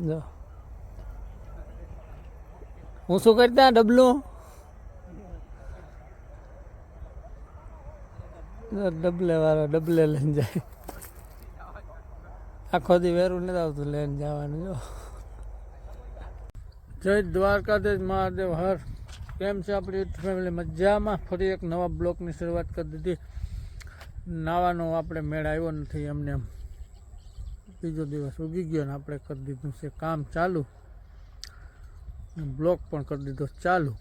જો. હું શું કરતા ડબલું? ડબલે વાળો ડબલે લઈને જાય. આખો દી વેરું નથી આવતું લઈને જવાનું, જો. જય દ્વારકાધીશ મહાદેવ, હર. કેમ છે આપણી ફેમિલી મજામાં? ફરી એક નવા બ્લોકની શરૂઆત કરી દીધી. નાવાનો આપણે મેળ આવ્યો નથી એમને એમ. બીજો દિવસ ઉગી ગયો ને આપણે કરી દીધું છે કામ ચાલુ. બ્લોક પણ કરી દીધો ચાલુ.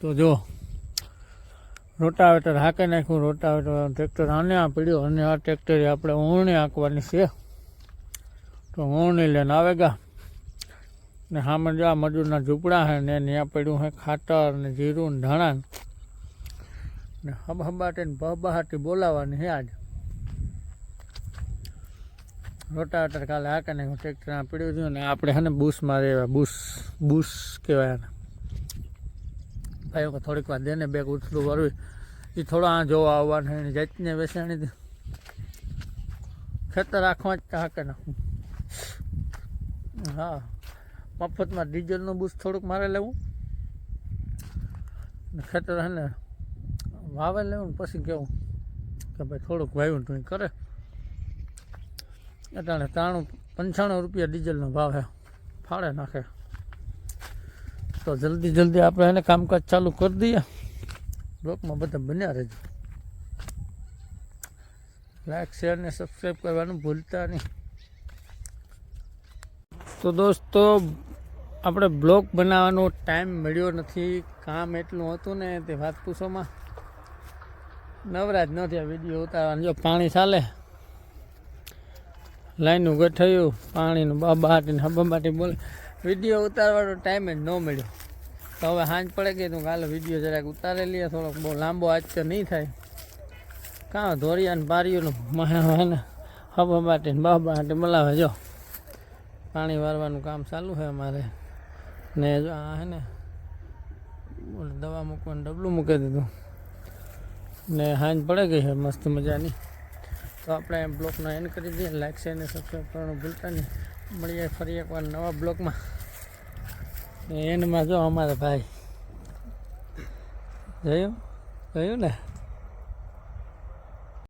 તો જો, રોટાવેટર હાંકી નાખ્યું, રોટાવેટર ટ્રેક્ટર આને આ પડ્યો અને આ ટ્રેક્ટરે આપણે ઊંણી હાંકવાની છે. તો ઊંણી લઈને આવેગા ને સામે જો આ મજૂરના ઝૂંપડા છે ને ત્યાં પડ્યું છે ખાતર ને જીરું ને ધાણા ને. હબ હબાટી ને બહબહાટી બોલાવવાની છે આજ. રોટાવેટર કાલે હાકે હું ટ્રેક્ટર આ પડ્યું હતું ને આપણે હે ને બુસ મારે એવા બુસ બુસ કહેવાય એને. ભાઈ થોડીક વાર દેને બેગ ઉછળું કરવી એ થોડો આ જોવા આવવાનું એની જાતને બેસાણી ખેતર આખવા જ હાકે નાખું હા. મફતમાં ડીઝલનું બુસ થોડુંક મારે લેવું. ખેતર હે ને વાવે લેવું ને પછી કેવું કે ભાઈ થોડુંક વાવ્યું તું કરે. અટાણે ત્રાણું, પંચાણું રૂપિયા ડીઝલનો ભાવ હે. ફાળે નાખે. તો જલ્દી જલ્દી આપણે એને કામકાજ ચાલુ કરી દઈએ. બ્લોકમાં બધા બન્યા રહેજો. લાઈક શેર ને સબસ્ક્રાઈબ કરવાનું ભૂલતા નહીં. તો દોસ્તો, આપણે બ્લોક બનાવવાનો ટાઈમ મળ્યો નથી. કામ એટલું હતું ને તે વાત પૂછોમાં. નવરાજ નથી આ વીડિયો ઉતારવાનું. જો પાણી ચાલે લાઈનું ગઠાયું, પાણીનું બાબાટીને હબાબાટી બોલે. વીડિયો ઉતારવાનો ટાઈમ જ ન મળ્યો. તો હવે સાંજ પડે ગઈ, તો કાલે વીડિયો જરાક ઉતારી લઈએ. થોડોક બહુ લાંબો આજ નહીં થાય. કાં ધોરિયાને બારીઓનું હે ને હબાબાટી ને બાબાટી બોલાવે. જો, પાણી વારવાનું કામ ચાલુ છે અમારે. ને જો આ હે ને દવા મૂકવાનું ડબલું મૂકી દીધું. ને હાંજ પડે ગઈ છે, મસ્ત મજાની. તો આપણે બ્લોગનો એન્ડ કરી દઈએ. લાઇક શેર અને સબસ્ક્રાઈબ કરવાનું ભૂલતા નહીં. મળીએ ફરી એકવાર નવા બ્લોગમાં ને એન્ડમાં જો અમારા ભાઈ. જોયું? જોયું ને?